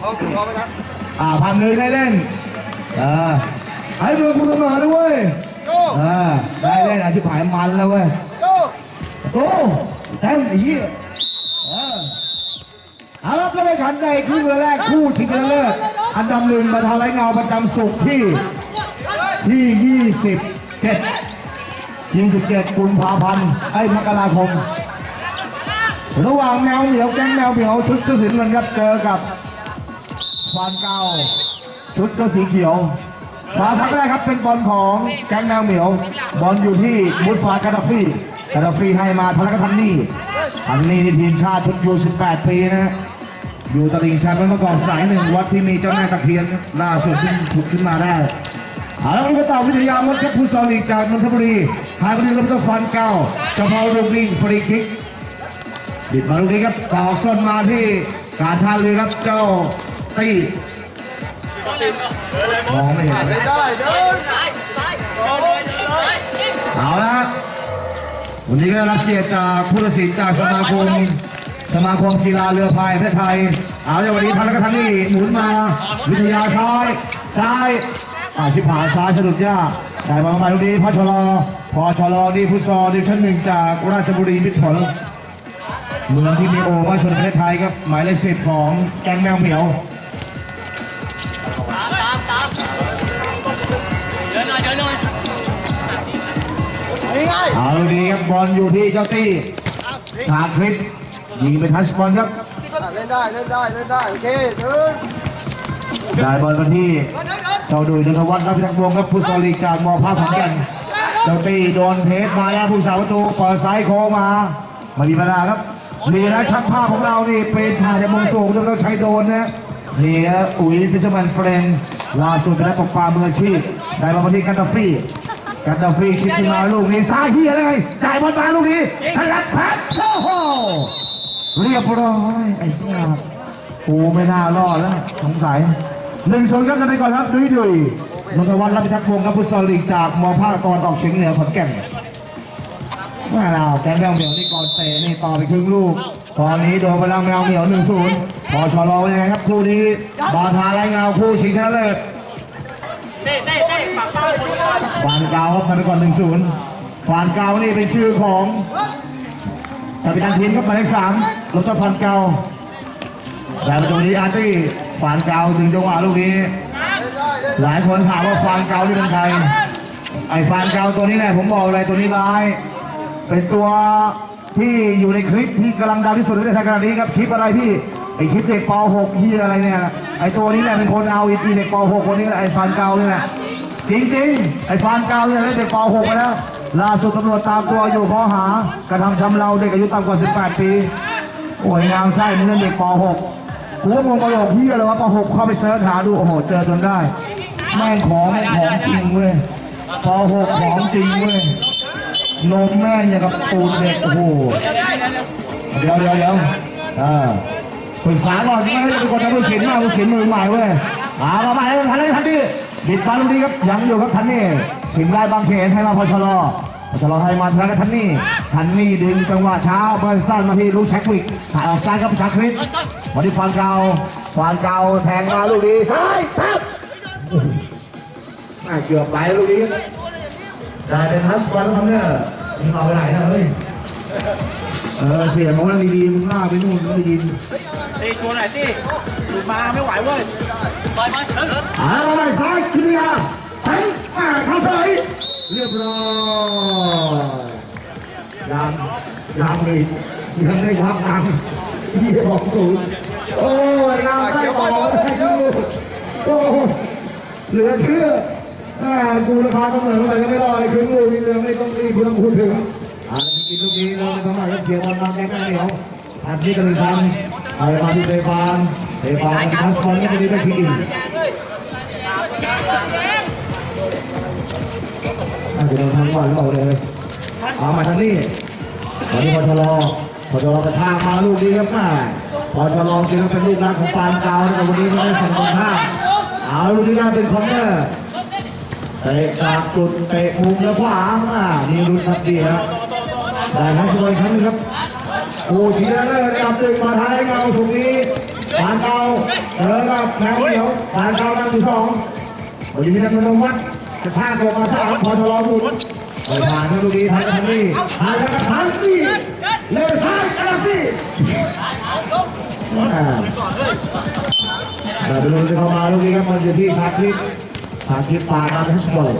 เอาถือเอาไปนะอ่าพันหนึ่งได้เล่นเออให้เบอร์คุณเสมอด้วยเว้ยโก้เออได้เล่นอาชีพหายมันแล้วเว้ยโก้โอ้แทงสีเออเอาละก็ได้ขันในครึ่งแรกคู่ชิงชนะเลิศอันดับหนึ่งมาทาไรเงาประจำสุขที่ที่ 27 27กุมภาพันธ์ไอ้มกราคม ระหว่างแมวเหมียวแก๊งแมวเหมียวชุดเสื้อสีน้ำเงินครับเจอกับ ฟานเกาชุดเสื้อสีเขียวฝาพักแรกครับเป็นบอลของแก๊งแมวเหมียว บอลอยู่ที่มุดฟากาดาฟี่กาดาฟี่ให้มาทะเลกทันนี่ทันนี่นี่ทีมชาติชุดยู18 ปีนะฮะอยู่ตลิ่งชันเมื่อก่อนสายหนึ่งวัดที่มีเจ้าแม่ตะเคียนล่าสุดที่ถูกขึ้นมาได้เอาละครับก็ต่อวิทยามดครับผู้ซอลีกจากนนทบุรีหายไปที่ลำตัวฟันเก้าเจ้าพอลูกนิ่งฟรีคิกบิดมาลูกนี้ครับต่อส้นมาที่การท่าเรือครับเจ้า ตีมองไม่เห็นได้ได้เดินโอ้ยเดินเอาละวันนี้ก็ได้รับเกียรติจากผู้ตัดสินจากสมาคมสมาคมกีฬาเรือพายประเทศไทย เอาในวันนี้ทันแล้วก็ทันนี่หมุนมา วิทยาซ้ายซ้ายอาชิบหาซ้ายสะดุดยากได้มาประมาณลูกนี้พอชลอพอชลอนี่ฟุตซอลดิวชั่นหนึ่งจากราชบุรีมิตรผลเมืองที่มีโอมาชนประเทศไทยครับหมายเลขสิบของแกงแมวเหมียว เดินหน่อยเดินหน่อยง่ายเอาดีครับบอลอยู่ที่เจ้าตี้ชาคริสยิงเป็นทัชบอลครับเล่นได้เล่นได้เล่นได้โอเคเดินได้บอลมาที่เจ้าดุยนนทวัฒน์รับพิทักษ์วงศ์ครับผู้สอลีกจากมอภาคขอนแก่นเจ้าตี้โดนเพสมาแล้วผู้สาวประตูเปิดซ้ายโค้งมาไมามีปัญหาครับนี่นะช่างภาพของเรานี่เป็นถ่ายจากมุมสูงจนเราใช้โดนนะนี่นะอุ๋ยพิชมันเฟรนด์ล่าสุดได้ตกปลามืออาชีพ ได้มาที่กันตาฟี่กันดาฟีคิดขึ้นมาลูกนี้ซ้ายที่อะไรจ่ายบอลมาลูกนี้สลัดแพทโอ้โหเรียบร้อยไอ้เหี้ยกูไม่น่ารอดแล้วสงสัยหนึ่งศูนย์ครับกันไปก่อนครับดุยดุยนนทวัฒน์รับพิทักษ์วงศ์ครับฟุตซอลลีกจากมอภาคตะวันออกเฉียงเหนือขอนแก่นแม่เราแกงแมวเหมียวนี่ก่อนเตะนี่ต่อไปครึ่งลูก ตอนนี้โดนพลังแมวเหมียวหนึ่งศูนย์พอชอรอยังไงครับคู่นี้บาทาไรเงาคู่ชิงชนะเลิศ ฟานกาวครับทำไปก่อนหนึ่งศูนย์ฟานกาวนี่เป็นชื่อของกัปตันทีมครับหมายเลขสามรถฟันกาวแต่ประตูนี้อาร์ตี้ฟานกาวถึงจังหวะลูกนี้ หลายคนถามว่าฟานกาวนี่เป็นใคร ไอ้ฟานกาวตัวนี้แหละผมบอกเลยตัวนี้ร้าย เป็นตัวที่อยู่ในคลิปที่กำลังดังที่สุดในไทยขณะนี้ครับคลิปอะไรพี่ไอ้คลิปเด็กป .6 ที่อะไรเนี่ยไอ้ตัวนี้แหละเป็นคนเอาไอ้เด็กป .6 คนนี้แหละไอ้ฟานเกาวนี่แหละ จริงๆไอ้ฟานกาวเนี่ยเล่นเด็กป .6 ไปแล้ว ล่าสุดตำรวจตามตัวอยู่ข้อหากระทำชำเราเด็กอายุต่ำกว่า 18 ปีโอ้ยงามไส้มึงเล่นเด็กป .6 กูก็งงกระโหลกพี่อะไรวะป .6 เข้าไปเสิร์ชหาดูโอ้โหเจอจนได้ แม่งของแม่งของจริงเว้ยป .6 ของจริงเว้ยนมแม่งอย่างกับปูนเด็กโอ้โหเดี๋ยวเดี๋ยวเดี๋ยวอ่าปรึกษาก่อนไม่ให้เป็นคนทำผู้สินมากผู้สินมือใหม่เว้ยอ่ามาใหม่ทันเลยทันที บิดบอลลูกนี้ครับยังอยู่ครับทันนี่สิงห์ได้บางเขนให้มาพอชลอพอชลอให้มาทันแล้วทันนี่ทันนี่ดึงจังหวะเช้าบอลสั้นมาที่ลูกแช็ควิกถ่ายออกซ้ายครับชาคริสมาที่ฟานเกาฟานเกาแทงมาลูกนี้ซ้ายปั๊บอ่าเกือบไปลูกนี้ได้เป็นทัชบอลแล้วครับเนี่ยมึงเอาไปไหนนะเฮ้ยเออเสียงของเราดีๆมึงล่าไปนู่นไม่ได้ยินตีชวนหน่อยสิหลุดมาไม่ไหวเว้ยไปไปเอออ่ามาใหม่ ยังอีกยังไม่พักยังยี่หกศูนย์โอ้ยน้ำใส่ต่อได้ดูโอ้เหลือเชื่ออ่ากูราคาเหนือเท่าไหร่ก็ไม่รอดเลยคืนลูกนี่เลยไม่ต้องรีบไม่องพูดถึงอ่ากินลูกนี้เราไม่ต้องมาเกี่ยวบอลมาแก้ไม่เหนียวอันนี้ก็เลยทำเอามาที่เตฟานเตฟานทั้งคนก็จะได้ไปทีอื่นอาจจะโดนทั้งวันเราเลยเอามาทางนี้ ตอนนี้พอชะลอพอชะลอกระทากมาลูกนี้ครับแม่พอชะลอจริงๆเป็นลูกรักของปานกาวแต่วันนี้ไม่ได้ส่งตรงข้ามเอาลูกนี้ได้เป็นคอมเนอร์เตะจากจุดเตะมุมแล้วขวางอ่านี่รุ่นทับดีครับได้ทั้งตัวอีกครั้งหนึงครับโอ้ทีลเลยระดับดึงมาท้ายเงาตรงนี้ปานเกาเจอกับแมวเหนียวผ่านเกานำอยู่สองวันนี้มีนักพนมวัดกระชากตัวมาสามพอทะเลาะบุญ ไปผ่านมาดูดีทางกันนี่ผ่านแล้วก็ทางนี่เลี้ยวซ้ายกระซี่แต่เป็นลูกที่เข้ามาลูกนี้ครับมันอยู่ที่ชาคริสชาคริสปาการทัชบอล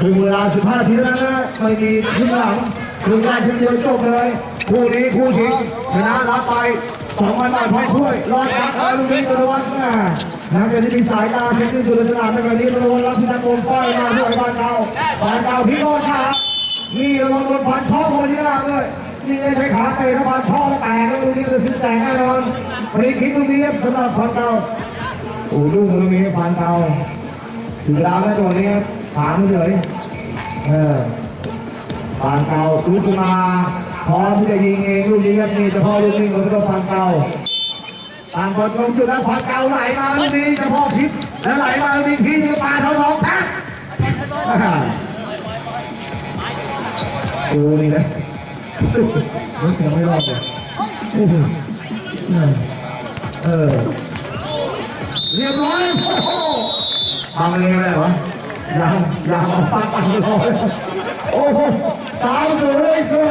ถึงเวลา 15 นาทีแล้วนะไม่มีครึ่งหลังครึ่งแรกครึ่งเดียวจบเลยคู่นี้คู่ชิงชนะรับไป2,000บาทพร้อมถ้วยรอดจากอาลูมิตะวันนะ นักเตะที่มีสายตาเช็คที่สุดในสนามในวันนี้ตะวันรับที่นักโกนป้ายมาด้วยบ้านเก่าบ้านเก่าพี่โน้ตครับนี่ระวังโดนฟันช่องคนที่หน้าเลยนี่ได้ใช้ขาเตะถ้าฟันช่องแตกแล้วลูกนี้จะซื้อแตกแน่นอนวันนี้คิดลูกนี้สำหรับฟันเก่าโอ้ดูลูกนี้ฟันเก่าถึงเวลาแล้วตัวนี้ถามเฉยเออฟานเก่าลุกขึ้นมาพร้อมที่จะยิงเองลูกนี้ครับนี่เฉพาะลูกนี้ของตัวฟานเก่า ต่างคนตรงจุดแล้วฟานเก่าไหลมาลูกนี้เฉพาะพิษแล้วไหลมาลูกนี้พี่จะปาเขาสองแท็กโอ้นี่นะมันยังไม่รอดเลยเออเรียบร้อยโอ้โหทำอะไรกันเลยวะยังยังเอาฟังปังเลยโอ้โหตามสุดเลยเสื้อ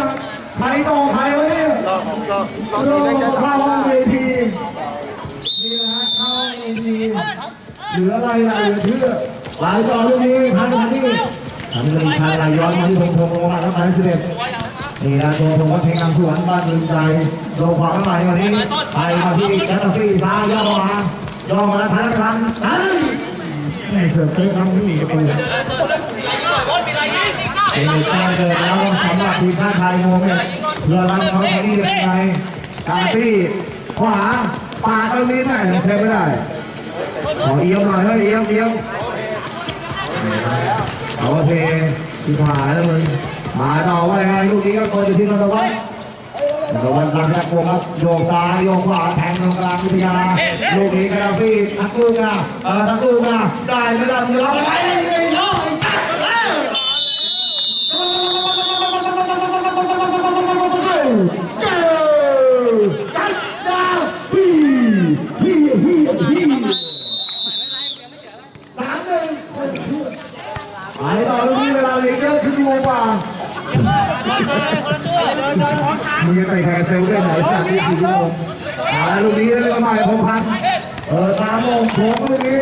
ใครต่อใครวะเนี่ยรอรอรอโลทีแรกจะเข้าทำห้องได้เวทีนี่นะฮะ เหลืออะไรล่ะเหลือเชื่อหลายต่อเรื่องนี้พันพันนี่ทำเป็นทางไหลย้อนมาที่พงพงลงมาแล้วพันสิบเอ็ดนี่นะตัวพงวัดเพลงนำสวนบ้านลืมใจลงขวาเข้ามาวันนี้ไปมาที่แคทซี่ซ้ายย่อมาย่อมาแล้วทันทันทันนี่เสือเสือทำที่มีกระปุกเป็นแจ้งเกิดแล้วสำหรับทีมชาติไทยโมเมนต์เรือรังเขาที่ยังไงตาที่ขวาปาดตรงนี้แม่ยังเซฟไม่ได้ ขอเอี้ยมหน่อยเฮ้ยเอี้ยมเอี้ยมเอาเทที่ผ่านแล้วมึงมาต่อว่าไงลูกนี้ก็คนอยู่ที่นนทวัฒน์นนทวัฒน์ตามแรกโครับโยกซ้ายโยกขวาแทงตรงกลางวิทยาลูกนี้กระดาฟี่ทักลูกนะเออทักลูกนะได้ไม่ได้จะร้องไรไม่ มึงจะไปแข่งเซลล์ได้หนสักที่สี่โมงหาลูกนี้แล้วก็มาพงพันเออสามโมงโถงลูกนี้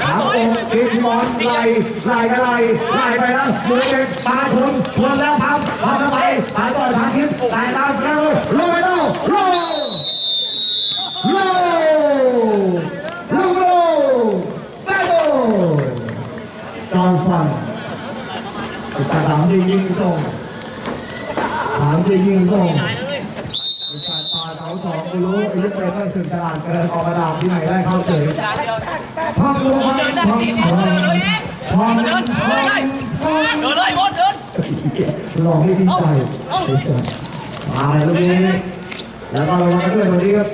สามโมงตีทีมอนไล่ไล่กันไล่ไล่ไปแล้วมือเด็กปาชนชนแล้วพับพับเข้าไปปาต่อยทางทิศสายตามแล้วลงไปแล้วลงลงลงลงได้โดจอมฟันแต่ถามจะยิงส่งถามจะยิงส่ง สองกูรู้ไอ้ลูกเป็นก็สึกตลาดเกินออกกระดาษที่ไหนได้เข้าเฉยพังรู้พังพังพังพังพังพังเดินเลยบอลเดินลองให้ดีใจไอ้สัสมาเลยลูกนี้แล้วก็ลงมาด้วยตัวนี้ครับ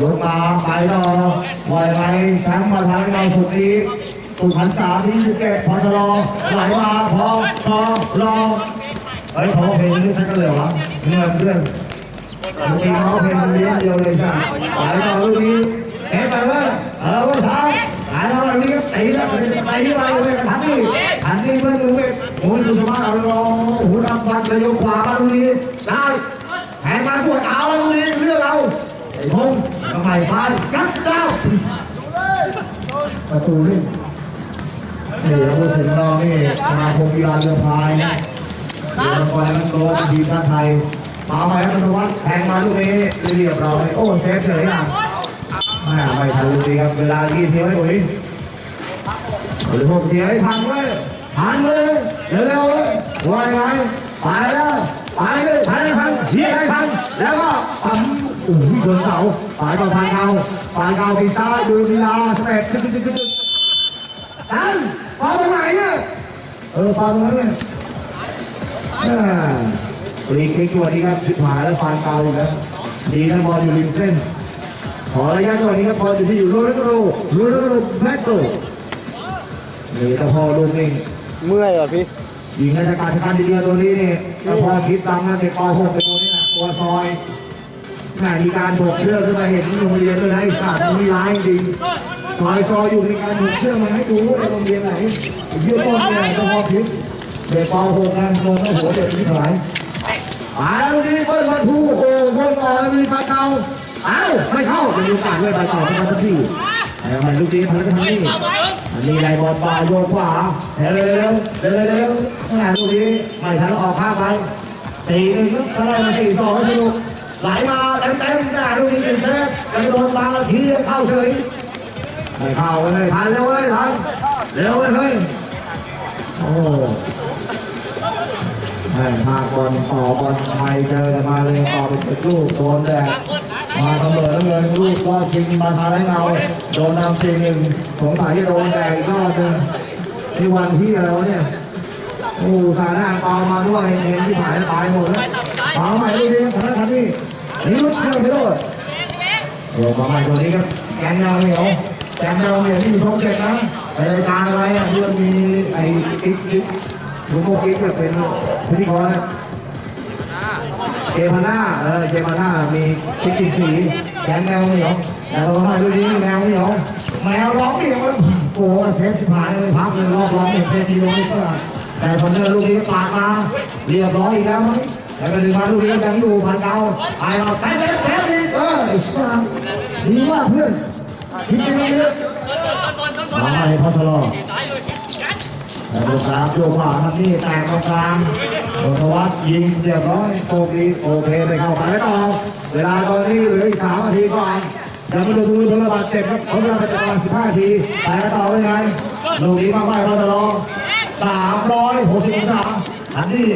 ลงมาไปต่อปล่อยไปแชมป์มาทางเราสุดนี้สุพรรณสามที่เจ็ดพอชะลอไหลมาพอชอรอเฮ้ยเขาเพลงนี้สักกันเลยวะเงื่อนเพื่อน จริงเขาเพลงนี้เดียวเลยใช่ไหลต่อลูกนี้เอ๊ะไปเลยเออว่าเท้าหายแล้วนี่ก็ตีแล้วตีที่มาเลยทันนี่ทันนี่เพื่อนดูเว้ยโอ้ยดูสมาร์ทเราหูดำฟันจะยกขวามาลูกนี้ได้แหงมาสวยเอาแล้วลูกนี้เลือกเราไอ้พงทำไมพายกัดเจ้าประตูเล่นนี่เราพูดถึงเรานี่มาคมกีฬาเรือพายนะเรือพายมันโตทีมชาติไทย มาใหม่ครับธวัฒน์แทงมาลูกนี้เรียบร้อยโอ้เซฟเฉยอะไม่ทันลูกนี้ครับเวลายี่สิบไว้ปุ๋ยหรือพวกเสียวให้ทันเลยทันเลยเร็วๆเลยว่ายไงไปแล้วไปเลยทันทันเสียให้ทันแล้วก็ปั๊มโอ้โหโดนเสาสายต่อทางเก่าทางเก่าปีซ้ายดูลีลาสเปตึ๊ดตึ๊ดตึ๊ดตึ๊ดตันฟาตรงไหนเนี่ยเออฟาตรงนั้นเนี่ย ฟรีคิกตัวนี้ครับชิบหายแล้วฟานเกาอีกแล้วดีนะบอลอยู่ริมเส้นขอระยะตัวนี้ครับบอลอยู่ที่อยู่รูนักโรรูนักโรแม็กโตนี่ต่พอลูกนี่เมื่อยเหรอพี่ยิงราชการชการดีเดียวตัวนี้นี่ต่พอคิดตามนะเด็กป .6 เป็นตัวนี้นะตัวซอยแม่มีการโบกเชือกขึ้นมาเห็นโรงเรียนด้วยนะไอ้สัตว์มันม่ร้ายจริงซอยซอยอยู่มีการโบกเชือกมาให้ดูว่าโรงเรียนไหนเยื่อต้นเนี่ยต้องพอพิษเด็กป .6 นะโดนหัวเด็กที่หาย มาแล้วนี่เบิ้ลวันทูโอ้โหคนต่อมีปลาเก่าอ้าไม่เข้าจะมีโอกาสด้วยปลาเก่าที่มาสักทีแต่มันลูกนี้พันธุ์ทางนี้อันนี้ไรบอลปลาโยนขวาเร็วเร็วเร็วเร็วขนาดลูกนี้ไม่ทันออกข้างไปสี่หนึ่งก็ได้มาสี่สองสนุกไหลมาเต็มเต็มขนาลูกนี้ติดเซฟกระโดดบาทีเข้าเฉยไม่เข้าเลยทันเร็วเลยทันเร็วเลยเฮ้ยโอ้ แม่พาบอลต่อบอลไทยเจอกันมาเลยต่อเป็นลูกโดนแดดมาเสมอแล้วเงินลูกก็ชิงมาทาได้เงาโดนนำสี่หนึ่งสงสัยจะโดนแดงกรอบหนึงที่วันที่อะไรวะเนี่ยโอ้สาหน้าเปามาด้วยเห็นที่หายตายหมดแล้วเอาใหม่ดูดิทำได้ทันนี่นี่รุดเชื่อไม่โดดโอ้มาใหม่ตัวนี้ครับแกนยาวเหนียวแกนยาวเหนียวที่อยู่ช่องเจ็ดนะไรายการอะไรอะที่มันมีไอ้กิ๊กกิ๊ก ลูกโมกิ๊กแบบเป็นพิธีกรเจมาน่าเออเจมาน่ามีพริกจิกสีแกงแมวเหนียวแล้วก็มาดูดีแมวเหนียวแมวร้องเองมันโอ้เซฟชิบหายเลยพักเลยรอบร้องเซฟดีโอนี่ก็แต่คอนเนอร์ลูกนี้ปากมาเรียบร้อยอีกแล้วมั้งแต่ก็ดึงมาลูกนี้ยังอยู่พันเก่าไปเราแต่แต่แต่ดีเออสัสดีมากเพื่อนคิดยังไงเนี่ยมาใหม่พัทลอ แต่ตรงกลางโยกขวาทำนี่แต่กตรงกลางโดนวัดยิงเรียบร้อยโอเคโอเคไปเข้าไปต่อเวลาตอนนี้เหลืออีกสามนาทีก่อนยังไม่รู้ตัวระบาดเจ็บครับเขาเวลาไปประมาณสิบห้านาทีไปต่อเป็นไงลูกนี้มาไปเราจะรอสามร้อยหกสิบองศาอันนี้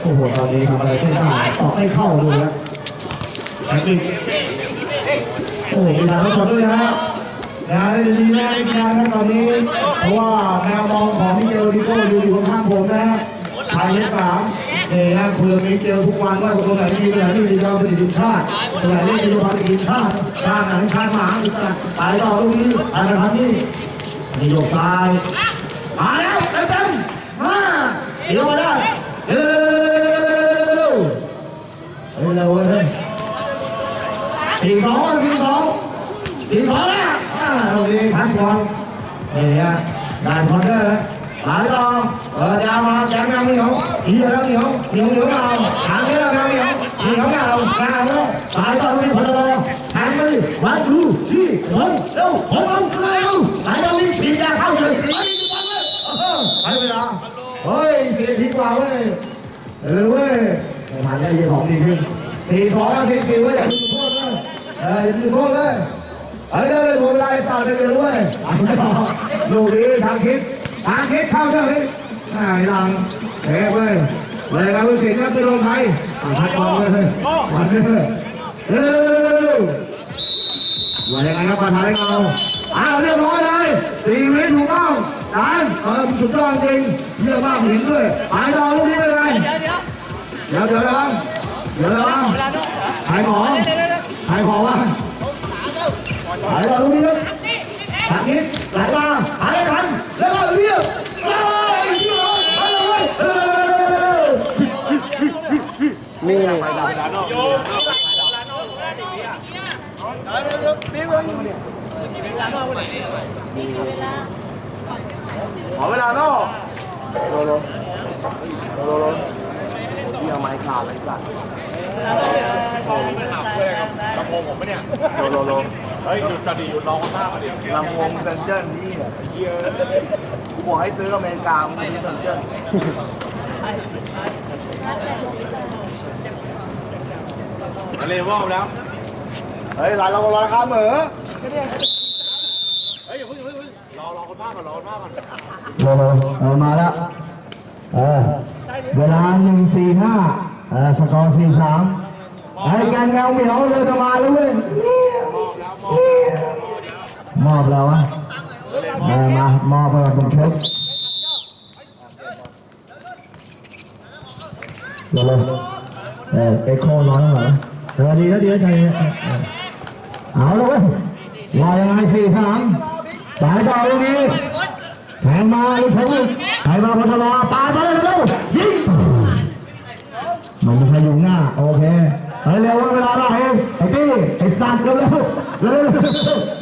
โอ้โหตอนนี้ทำอะไรไม่ได้ต่อไม่เข้าเลยครับแอนดี้โอ้โหมีทางทดสอบด้วยนะ นได้ดีแน่งานนะตอนนี้ เพราะว่าแนวมองของมิเกลดิโก้อยู่อยู่ข้างผมนะฮะภายในสามเนี่ยนะเพื่อมิเกลทุกวันว่าตัวไหนดีตัวไหนไม่ดีเราเป็นทีมชาติตัวไหนไม่ดีเราเป็นทีมชาติชาติไหนชาติหมาอีกสัตว์ไปต่อตรงนี้ไปทางนี้นี่โยกซ้ายมาแล้วเต็มเต็มาเดี๋ยวมาได้เร็วเร็วเร็วเร็วสี่สองสี่สองสี่สองแล้ว อ่าโอเคทัชบอลนี่ฮะการคอนเนอร์หาต่อเออยาวมาแจงแมวเหนียวอีเดียวแล้วเหนียวเหนียวเหนียวเราหางเนื้อแมวเหนียวเหนียวแม เร็วของเราเร็วสายตรงนี้ฉีดยาเข้าเลยไปดูบอลเลยเอไปเวลาเฮ้ยสี่นาทีกว่าเว้ยเออเว้ยมันด้ยี่สองดีขึ้นสี่สองแล้วสี่สี่เว้ยดูโทษเลยเอยู่ด้วยลูกดีทางคิดทางคิดเข้าเถอะเฮ้ไอ้ลังเฮ้ยเว้ยเลยครับผู้สินครับไปลงไทยพัดบอลเลยวันนี้เร็วว่ายังไงครับปัญหาเงาอ้าวเรียบร้อยเลยสี่วิถูกต้องจานเออสุดยอดจริงเยอะมากหินด้วยไปต่อลูกนี้เลยเดี๋ยวเดี๋ยวเดี๋ยวเดี๋ยวระวังเดี๋ยวระวังเลาเนะขายของขายของว่ะ ขายของลูกนี้ครับทางนี้ไหลมาหาได้ทันแล้วก็เรียกเฮ้ยเฮ้ยไปเลยเฮ้ยนี่ขอเวลาเนาะโลโลโลโลนี่เอาไม้ขาดเลยสัตว์ลำโพงผมปะเนี่ยโลโล เฮ้ยหยุดกระดิ่งหยุดร้องข้างๆมาดิลำวงเซนเจอร์นี่อะเหี้ยกูบอกให้ซื้ออเมริกามึงซื้อเซนเจอร์ทะเลวอบแล้ว เฮ้ยร้านเราราคาเหมือเฮ้ยอย่าเพิ่งอย่าเพิ่งรอรอคนภาคก่อนรอคนภาคก่อนโลโลเออมาแล้วเออเวลาหนึ่งสี่ห้าเออสกอร์สี่สามไอ้แกนแมวเหมียวเลยจะมาแล้วเว้ย มอบเราอะมามอบไปเป็นเช็คเดี๋ยวลยเออเอ็กโคน้อยเหรอเออดีแล้วดีแล้วใจเอาเลยลอยยังไงสี่สามสายต่อลูกนี้แทงมาลูกชงอีกใครมาพลอปาดมาเลยเร็วยิงมันจะอยู่หน้าโอเคเฮ้เร็วเวลาเราเองไอ้ตี้ไอ้สัตว์เร็วเร็วเร็ว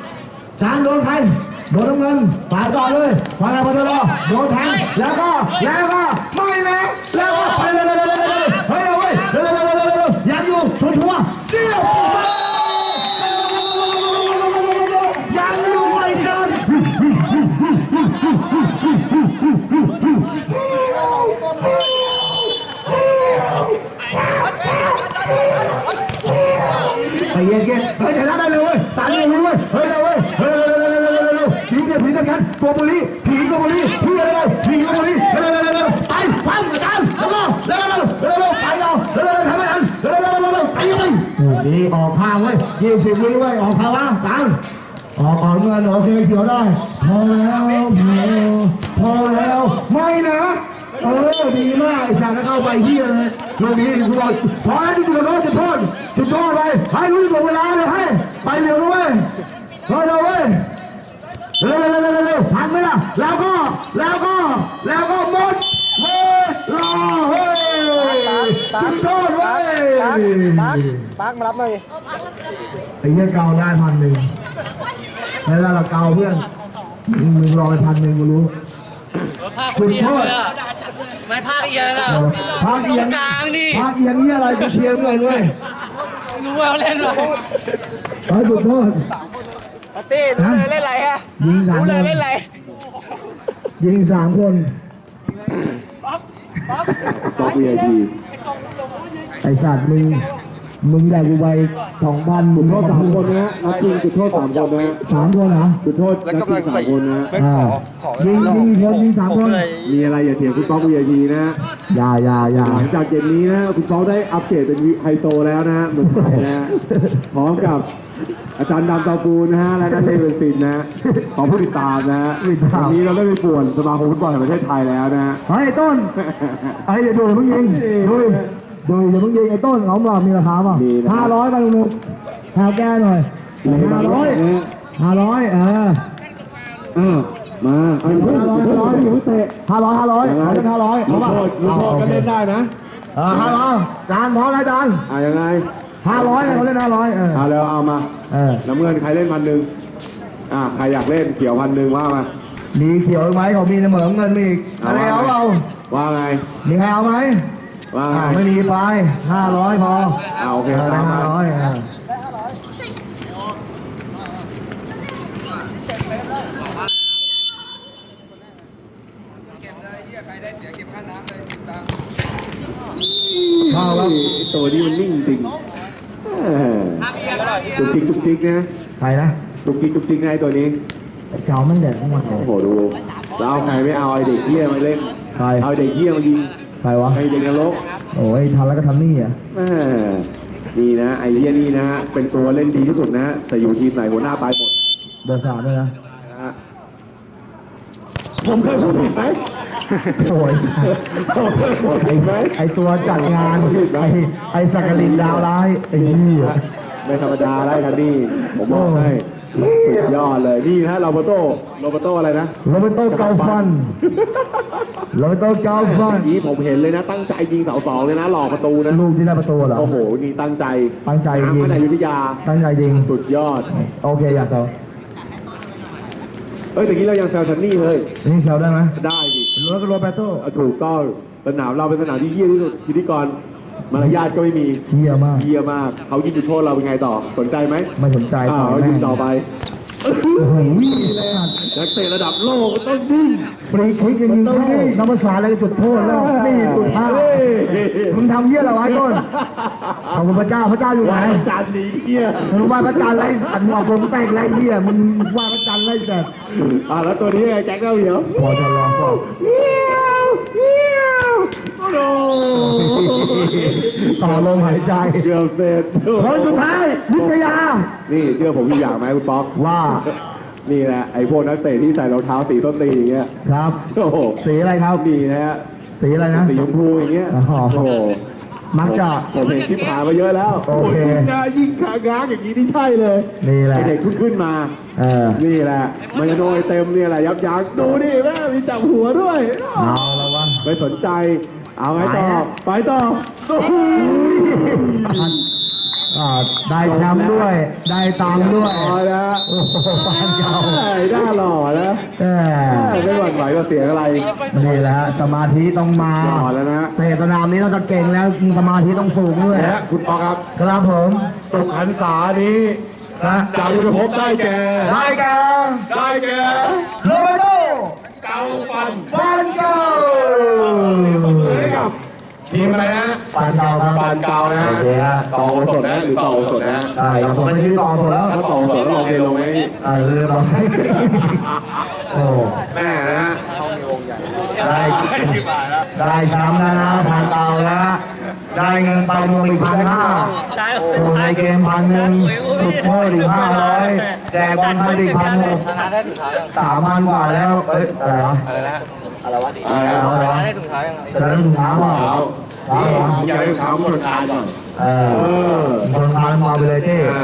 จานโดนใครโดนน้ำเงินฝ่ายต่อเลยฝ่ายพัทรโดนแทงแล้วก็แล้วก็ไม่นะแล้วก็ไปเลยเลยเลยเลยเฮ้ยเฮ้ยเร็วเร็วเร็วเร็วเร็วยังอยู่ชัวชัวเรียบยังอยู่ไอ้สันไอ้เหี้ยเกเฮ้ยชนะได้เลยเว้ยตาดีเลยเว้ยเฮ้ย กันโกบุรีผีโกบุรีผีอะไรผีโกบุรีเร็วเร็วเร็วไปฟังอาจารย์เร็วเร็วเร็วเร็วเร็วไปเราเร็วเร็วทำไม่ทันเร็วเร็วเร็วเร็วไปไปนี่ออกข้างเว้ยยี่สิบวิเว้ยออกข้าวะตังออกออกเงินโอเคเขียวได้พอแล้วพอแล้วไม่นะเออดีมากไอ้ชาติเข้าไปเฮียเลยตรงนี้กูบอกพอแล้วที่กูโดนจะโทษจะโทษไปให้รู้หมดเวลาเลยให้ไปเร็วด้วยร็วเร็วเว้ย เร็วเร็วเร็วเร็วทันไหมล่ะแล้วก็แล้วก็แล้วก็หมดเฮ้ยรอเฮ้ยสุดโทษเว้ยตักตักมารับหน่อยไอ้เหี้ยเกาได้พันหนึ่งแล้วเราเกาเพื่อนมึงรอไปพันหนึ่งกูรู้คคนเดียวเลยอะไม่ภาคเอียงอะภาคเอียงกลางดิภาคเอียงนี่อะไรกูเชียร์เลยด้วยรู้ว่าเล่นอะไรไปสุดโทษ ปาร์ตี้รู้เลยเล่นอะไรฮะยิงสามรู้คเลยนเล่นอะไรยิงสามคนต่อวีไอพีไอ้สัตว์มึง มึงได้กูไปสองพันมึงโทษสามคนนะนักจริงจุดโทษสามคนนะสามคนเหรอจุดโทษนักจริงสามคนนะอ่ายิงยิงคนยิงสามคนมีอะไรอย่าเถียงคุณป๊อกวีไอพีนะอย่าอย่าอย่าหลังจากเกมนี้นะคุณป๊อกได้อัปเกรดเป็นไฮโซแล้วนะฮะเหมือนไทยนะฮะพร้อมกับอาจารย์ดำเตาปูนนะฮะและนักเรียนเป็นสินนะฮะขอผู้ติดตามนะฮะวันนี้เราได้ไปป่วนสมาคมฟุตบอลแห่งประเทศไทยแล้วนะฮะเฮ้ยต้นไอ้เดี๋ยวดูอย่าเพิ่งยิงดู ดิดูอย่าเพิ่งยิงไอ้ต้นของเรามีราคาเปล่ามีนะ ห้าร้อยไปลุงนุ๊กแถวแก้หน่อยห้าร้อยห้าร้อยเออเออมาเอาอย่าเพิ่งอย่าเพิ่งอย่าเพิ่เตะห้าร้อยห้าร้อยเอาเป็นห้าร้อยลูเอากป่ะโทษลูกโทษก็เล่นได้นะเออห้าร้อยจานพร้อมแล้วจานอะยังไงห้าร้อยเขาเล่นห้าร้อยเออเอาแล้วเอามาเออน้ำเงินใครเล่นพันหนึ่งอะใครอยากเล่นเขียวพันหนึ่งว่ามามีเขียวไหมเขามีเหมือเงินมีอีกอะไรเอาเราว่าไงมีใครเอาไหม ว่าไงอ่าไม่มีไปห้าร้อยพออ่าโอเคเออตามห้ามาร้อยเออข้าวตัวนี้มันนิ่งจริงเออจุกจิกจุกจิกนะใครนะจุกจิกจุกจิกนะไอ้ตัวนี้ เจ้ามันเด็ดทั้งวันเลยโอ้โหดูแล้วเอาใครไม่เอาไอ้เด็กเหี้ยมาเล่น ใครเอาเด็กเหี้ยมายิง ใครวะไอ้เด็กนรกโอ้ยทันแล้วก็ทำนี่อะแม่นี่นะไอ้เหี้ยนี่นะฮะเป็นตัวเล่นดีที่สุดนะแต่อยู่ทีมไหนหัวหน้าตายหมดเบอร์สามด้วยนะนะฮะผมเคยพูดผิดไหมโอ้ยผมเคยพูดผิดไหมไอตัวจัดงานไอไอสักกลินดาวร้ายไอ้นี่อะไม่ธรรมดาได้ครับนี่ผมบอกให้ สุดยอดเลยนี่นะโรเบโต้โรเบโต้อะไรนะโรเบโตเกาฟันโรเบโตเกาฟันเมื่อกี้ผมเห็นเลยนะ ตั้งใจยิงเสาสองเลยนะหลอกประตูนะลูกที่ได้ประตูเหรอโอ้โหนี่ตั้งใจตั้งใจยิงน้ำพระอยุธยาตั้งใจยิงสุดยอด โอเคอยากเอาเอ้ยแต่กี้เรายังแซวซันนี่เลยนี่เชลได้ไหมได้ดิโรเบโตโรเบโตเอาถูกต้องสนามเราเป็นสนามที่เยี่ยที่สุดพิธีกร มารยาทก็ไม่มีเฮียมาก เยี่ยมาก เขายิงจุดโทษเราเป็นไงต่อ สนใจไหมไม่สนใจอ้าวต่อยยิแม่งงต่อไปโอ้โหเลยอะนักเตะระดับโลกมันต้องยิงฟรีคิกยังยิงเข้าน้ำภาษาอะไรก็จุดโทษแล้วนี่จุดห้ามึงทำเฮียอะไรวะไอ้ต้นขอบคุณพระเจ้าพระเจ้าอยู่ไหนวางจานหนีเยี่ยมึงไหว่าพระจันทร์ไรสันหัวผมแตกไรเฮียมึงไหว่าพระจันทร์ไรแต่อ่าแล้วตัวนี้ไงแจ็คเล่าเดี๋ยวพอจะรอก่อนเงี้ยวเงี้ยว โอ้ต่อลมหายใจเกือบเสร็จคนสุดท้ายวิทยา นี่เชื่อผมอยู่อย่างไหมคุณป๊อกว่า นี่แหละไอ้พวกนักเตะที่ใส่รองเท้าสีต้นตีนอย่างเงี้ยครับ โอ้โหสีอะไรครับนี่นะฮะสีอะไรนะสีชมพูอย่างเงี้ยอ๋อโอ้โหมักจะผมเห็นคลิปหามาเยอะแล้วโอเคยหน้ายิ่งขางง้างอย่างนี้ที่ใช่เลยนี่แหละไอเด็กขึ้นขึ้นมาเออนี่แหละมันจะโดนเต็มเนี่ยแหละยับยั้งดูดิแม่มีจับหัวด้วยเอาละวะไม่สนใจ เอาไงต่อ ไปนะไปต่อโอ้โหอ่าได้แชมป์ด้วย ได้ตังค์ด้วยต่อแล้วโอ้โหฟันเก่าหน้าหล่อนะแหมไม่หวั่นไหวกับเสียงอะไร นี่แหละฮะสมาธิต้องมาหล่อแล้วนะ เตะสนามนี้เราจะเก่งแล้วสมาธิต้องสูงด้วยและคุณปอครับครับผมตกหันษานี้นะจากอุณหภูมิได้แก่ได้แก่ได้แก่โรเบโตเกาปันฟันเก่า ให้กับทีมอะไรนะ ฟันเก่าครับปานเกานะฮะโอเคฮะต่อโอสดนะหรือต่อโอสดนะฮะได้ครับผมไม่ได้ต่อหมดแล้วถ้าต่อโอสดต้องลองเทลงให้เออเรียบร้อยโอ้แม่นะฮะได้ได้แชมป์แล้วนะพันเตาแล้ว ได้เงินไปรวมอีกพันห้าได้ส่วนในเกมพันหนึ่งสุดโทษอีกห้าร้อยแจกบอลพันอีกพันหกชนะได้ถุงเท้ายังสามพันกว่าแล้วเอ้ยอะไรวะอะไรนะอะไรวะดิอะไรเอานะเหรอได้ถุงเท้ายังจะได้ถุงเท้าเปล่า เอาเอาเหรออยากให้ถามคนทานก่อนเออเออคนทานมาไปเลยเจ้อ่า